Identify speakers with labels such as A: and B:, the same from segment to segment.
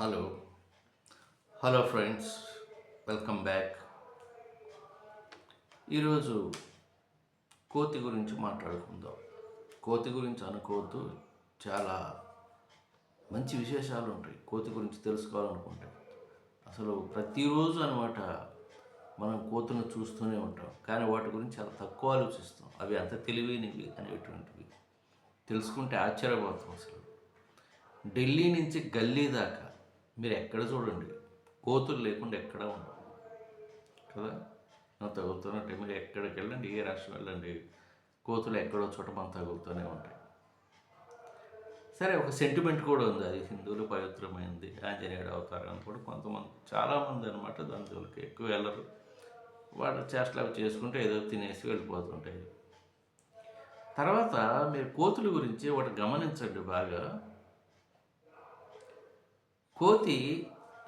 A: Hello hello friends welcome back ఈరోజు కోతి గురించి మాట్లాడుకుందాం. కోతి గురించి అనుకోవద్దు. చాలా మంచి విశేషాలు ఉంటాయి. కోతి గురించి తెలుసుకోవాలనుకుంటే అసలు ప్రతిరోజు అనమాట మనం కోతులను చూస్తూనే ఉంటాం. కానీ వాటి గురించి చాలా తక్కువ ఆలోచిస్తాం. అవి అంత తెలివైనవి అనేటువంటివి. తెలుసుకుంటే ఆశ్చర్యపోతాం అసలు. ఢిల్లీ నుంచి గల్లీ దాకా మీరు ఎక్కడ చూడండి? కోతులు లేకుండా ఎక్కడ ఉండవు కదా? మనం తగులుతున్నట్టే మీరు ఎక్కడికి వెళ్ళండి ఏ రాష్ట్రం వెళ్ళండి కోతులు ఎక్కడో చోట మనం తగులుతూనే ఉంటాయి. సరే ఒక సెంటిమెంట్ కూడా ఉంది. అది హిందువులు పవిత్రమైంది ఆంజనేయుడు అవతారం అని కూడా కొంతమంది చాలామంది అనమాట దాని జోలికి ఎక్కువ వెళ్ళరు. వాళ్ళ చేష్టలు అవి చేసుకుంటే ఏదో తినేసి వెళ్ళిపోతుంటాయి. తర్వాత మీరు కోతుల గురించి ఒకటి గమనించండి బాగా. కోతి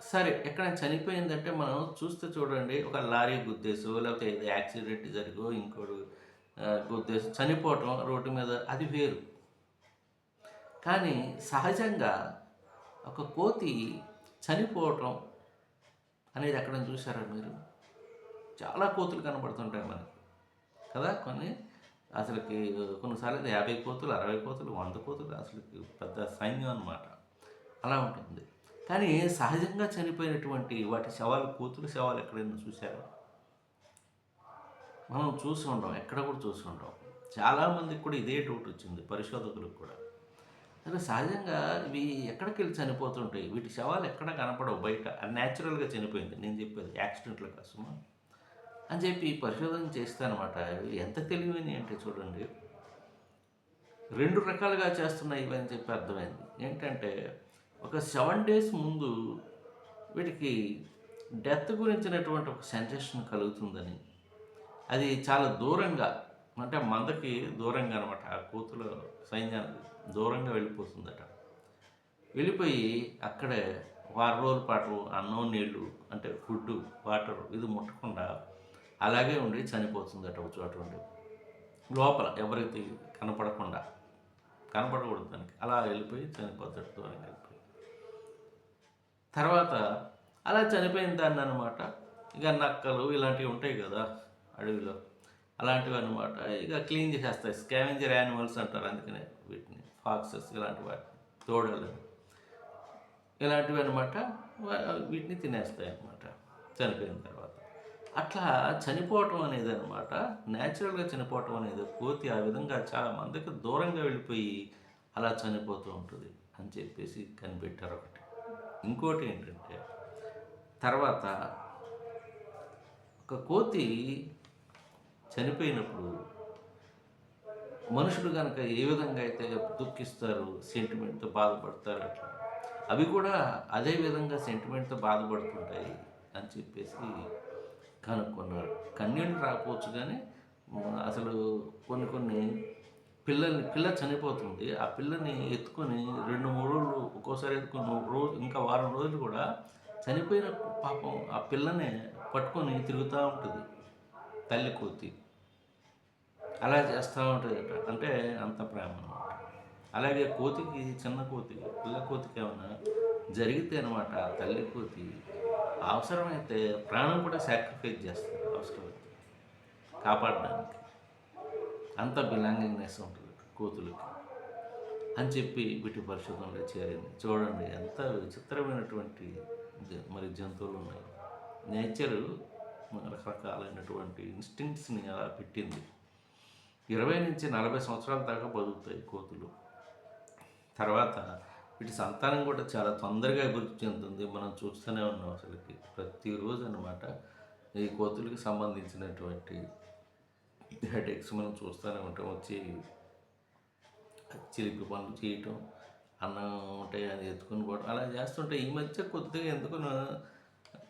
A: సరే ఎక్కడ చనిపోయిందంటే మనం చూస్తే చూడండి ఒక లారీ గుద్దేసో లేకపోతే ఏదో యాక్సిడెంట్ జరిగో ఇంకోటి ఆ, గుద్దేసి చనిపోవటం రోడ్డు మీద అది వేరు. కానీ సహజంగా ఒక కోతి చనిపోవటం అనేది ఎక్కడ చూసారా మీరు? చాలా కోతులు కనబడుతుంటాయి మనకి. కదా కొన్ని అసలుకి కొన్నిసార్లు అయితే యాభై కోతులు అరవై కోతులు వంద కోతులు అసలుకి పెద్ద సైన్యం అన్నమాట. అలా ఉంటుంది. కానీ సహజంగా చనిపోయినటువంటి వాటి శవాలు కూతురు శవాలు ఎక్కడైనా చూశారు? మనం చూసి ఉండం ఎక్కడ కూడా చూసి ఉండం. చాలామందికి కూడా ఇదే డౌట్ వచ్చింది పరిశోధకులకు కూడా. అంటే సహజంగా ఇవి ఎక్కడికి వెళ్ళి చనిపోతుంటాయి? వీటి శవాలు ఎక్కడ కనపడవు బయట? న్యాచురల్గా చనిపోయింది. నేను చెప్పేది యాక్సిడెంట్ల కోసమా అని చెప్పి పరిశోధన చేస్తానమాట. ఎంత తెలివైనవి అంటే చూడండి. రెండు రకాలుగా చేస్తున్నాయి ఇవని అని చెప్పి అర్థమైంది. ఏంటంటే ఒక సెవెన్ డేస్ ముందు వీటికి డెత్ గురించినటువంటి ఒక సెన్సేషన్ కలుగుతుందని. అది చాలా దూరంగా అంటే మందకి దూరంగా అనమాట ఆ కూతురు సైన్యానికి దూరంగా వెళ్ళిపోతుందట. వెళ్ళిపోయి అక్కడే వారం రోజుల పాటు అన్నం నీళ్ళు అంటే ఫుడ్ వాటర్ ఇది ముట్టకుండా అలాగే ఉండి చనిపోతుందట ఒక చోట ఉండి. లోపల ఎవరికి కనపడకుండా కనపడకూడదు దానికి. అలా వెళ్ళిపోయి చనిపోతాడు దూరంగా వెళ్ళిపోయి. తర్వాత అలా చనిపోయిన దాన్ని అనమాట ఇక నక్కలు ఇలాంటివి ఉంటాయి కదా అడవిలో. అలాంటివి అనమాట ఇక క్లీన్ చేసేస్తాయి. స్కావెంజర్ యానిమల్స్ అంటారు అందుకనే వీటిని. ఫాక్సెస్ ఇలాంటి వాటిని తోడలు ఇలాంటివి అనమాట వీటిని తినేస్తాయి అనమాట చనిపోయిన తర్వాత. అట్లా చనిపోవటం అనేది అనమాట న్యాచురల్గా చనిపోవటం అనేది కోతి ఆ విధంగా చాలా మందికి దూరంగా వెళ్ళిపోయి అలా చనిపోతూ ఉంటుంది అని చెప్పేసి కనిపెట్టారు ఒకటి. ఇంకోటి ఏంటంటే తర్వాత ఒక కోతి చనిపోయినప్పుడు మనుషులు కనుక ఏ విధంగా అయితే దుఃఖిస్తారు సెంటిమెంట్తో బాధపడతారు అట్లా అవి కూడా అదే విధంగా సెంటిమెంట్తో బాధపడుతుంటాయి అని చెప్పేసి కనుక్కున్నారు. కన్నీళ్ళు రాకపోవచ్చు కానీ అసలు కొన్ని కొన్ని పిల్లల్ని పిల్ల చనిపోతుంది. ఆ పిల్లని ఎత్తుకొని రెండు మూడు రోజులు ఒక్కోసారి ఎత్తుకొని రోజు ఇంకా వారం రోజులు కూడా చనిపోయిన పాపం ఆ పిల్లని పట్టుకొని తిరుగుతూ ఉంటుంది. తల్లి కోతి. అలా చేస్తూ ఉంటుందట. అంటే అంత ప్రేమ అనమాట అలాగే కోతికి చిన్న కోతికి పిల్ల కోతికి ఏమైనా జరిగితే అనమాట తల్లి కోతి అవసరమైతే ప్రాణం కూడా సాక్రిఫైస్ చేస్తుంది. అవసరమైతే కాపాడడానికి. అంత బిలాంగింగ్నెస్ ఉంటుంది కోతులకి అని చెప్పి వీటి పరిశోధనలో చేరింది. చూడండి ఎంత విచిత్రమైనటువంటి జ- మరి జంతువులు ఉన్నాయి. నేచరు రకరకాలైనటువంటి ఇన్స్టింక్ట్స్ని అలా పెట్టింది. ఇరవై నుంచి నలభై సంవత్సరాల దాకా బతుకుతాయి కోతులు. తర్వాత వీటి సంతానం కూడా చాలా తొందరగా అభివృద్ధి చెందుతుంది. మనం చూస్తూనే ఉన్నాం అసలుకి. ప్రతిరోజు అనమాట ఈ కోతులకి సంబంధించినటువంటి హెడేక్స్ మనం చూస్తూనే ఉంటాం వచ్చి చిలిపి పనులు చేయటం అన్నం ఉంటే అది ఎత్తుకుని పోవడం అలా చేస్తుంటే ఈ మధ్య కొద్దిగా ఎందుకు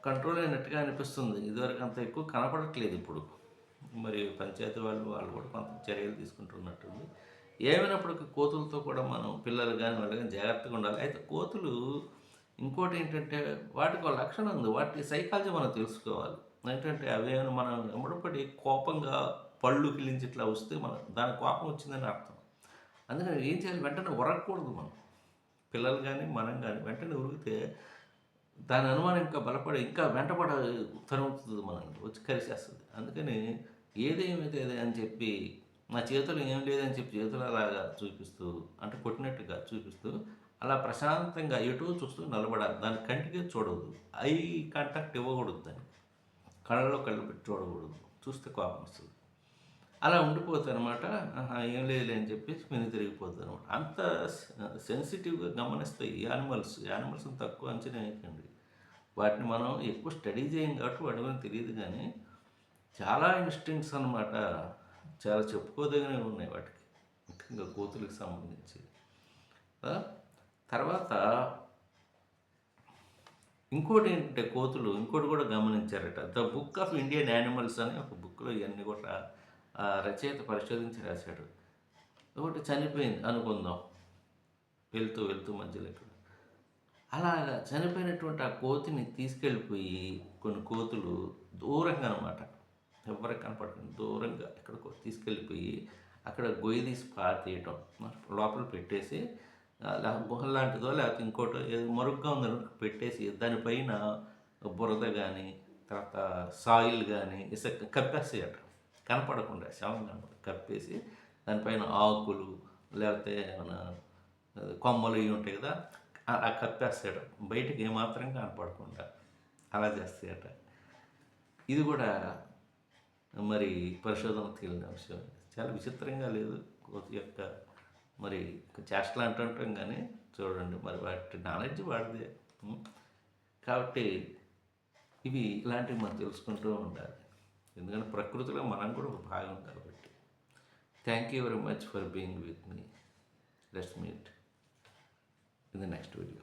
A: కంట్రోల్ అయినట్టుగా అనిపిస్తుంది. ఇదివరకు అంత ఎక్కువ కనపడట్లేదు ఇప్పుడు. మరి పంచాయతీ వాళ్ళు వాళ్ళు కూడా కొంత చర్యలు తీసుకుంటున్నట్టుంది. ఏమైనప్పటికీ కోతులతో కూడా మనం పిల్లలు కానీ వాళ్ళు కానీ జాగ్రత్తగా ఉండాలి. అయితే కోతులు ఇంకోటి ఏంటంటే వాటికి ఒక లక్షణం ఉంది. వాటి సైకాలజీ మనం తెలుసుకోవాలి. ఏంటంటే అవేమైనా మనం ఎమ్మడపడి కోపంగా పళ్ళు కిలించి ఇట్లా వస్తే మన దాని కోపం వచ్చిందని అర్థం. అందుకని ఏం చేయాలి? వెంటనే ఉరకకూడదు మనం. పిల్లలు కానీ మనం కానీ వెంటనే ఉరికితే దాని అనుమానం ఇంకా బలపడి ఇంకా వెంటపడ తరుగుతుంది మనల్ని వచ్చి కరిచేస్తుంది అందుకని ఏదేమైతే అదే అని చెప్పి నా చేతులు ఏం లేదని చెప్పి చేతులు అలాగా చూపిస్తూ అంటే కొట్టినట్టుగా చూపిస్తూ అలా ప్రశాంతంగా ఎటు చూస్తూ నిలబడాలి. దాని కంటికి చూడవద్దు. ఐ కాంటాక్ట్ ఇవ్వకూడదు దాన్ని. కళ్ళలో కళ్ళు పెట్టి చూడకూడదు. చూస్తే కోపం వస్తుంది. అలా ఉండిపోతుంది అనమాట ఏం లేదులే అని చెప్పేసి వెను తిరిగిపోతుంది అనమాట అంత సెన్సిటివ్గా గమనిస్తాయి ఈ యానిమల్స్ యానిమల్స్ని తక్కువ అంచనా వేయకండి. వాటిని మనం ఎక్కువ స్టడీ చేయం కాబట్టి వాటి గురించి తెలియదు కానీ చాలా ఇన్స్టింగ్స్ అనమాట చాలా చెప్పుకోదగినవి ఉన్నాయి వాటికి. ముఖ్యంగా కోతులకు సంబంధించి. తర్వాత ఇంకోటి ఏంటంటే కోతులు ఇంకోటి కూడా గమనించారట. The book of Indian animals అనే ఒక బుక్లో ఇవన్నీ కూడా రచయిత పరిశోధించి రాశాడు. ఒకటి చనిపోయింది అనుకుందాం. వెళ్తూ వెళ్తూ మధ్యలో ఇక్కడ అలాగా చనిపోయినటువంటి ఆ కోతిని తీసుకెళ్ళిపోయి కొన్ని కోతులు దూరంగా అనమాట ఎవరికి కనపడకుండా దూరంగా ఎక్కడికో తీసుకెళ్ళిపోయి అక్కడ గొయ్యి తీసి పాతేయటం లోపల పెట్టేసి గుహ లాంటిదో లేకపోతే ఇంకోటో ఏదో మరుగ్గా ఉంది పెట్టేసి దానిపైన బురద కానీ తర్వాత సాయిల్ కానీ ఇసుక కప్పేసేయట. కనపడకుండా శవం కనపడ కప్పేసి దానిపైన ఆకులు లేకపోతే ఏమైనా కొమ్మలు ఇవి ఉంటాయి కదా అలా కప్పేస్తాడు బయటకు ఏమాత్రం కనపడకుండా అలా చేస్తాయట. ఇది కూడా మరి పరిశోధన తేలిన అంశం చాలా విచిత్రంగా లేదు కోతి యొక్క మరి చేష్టలు అంటుంటాం కానీ చూడండి మరి వాటి నాలెడ్జ్ వాడిదే. కాబట్టి ఇవి ఇలాంటివి మనం తెలుసుకుంటూ ఉండాలి. ఎందుకంటే ప్రకృతిలో మనం కూడా ఒక భాగం కాబట్టి. Thank you very much for being with me let's meet in the next video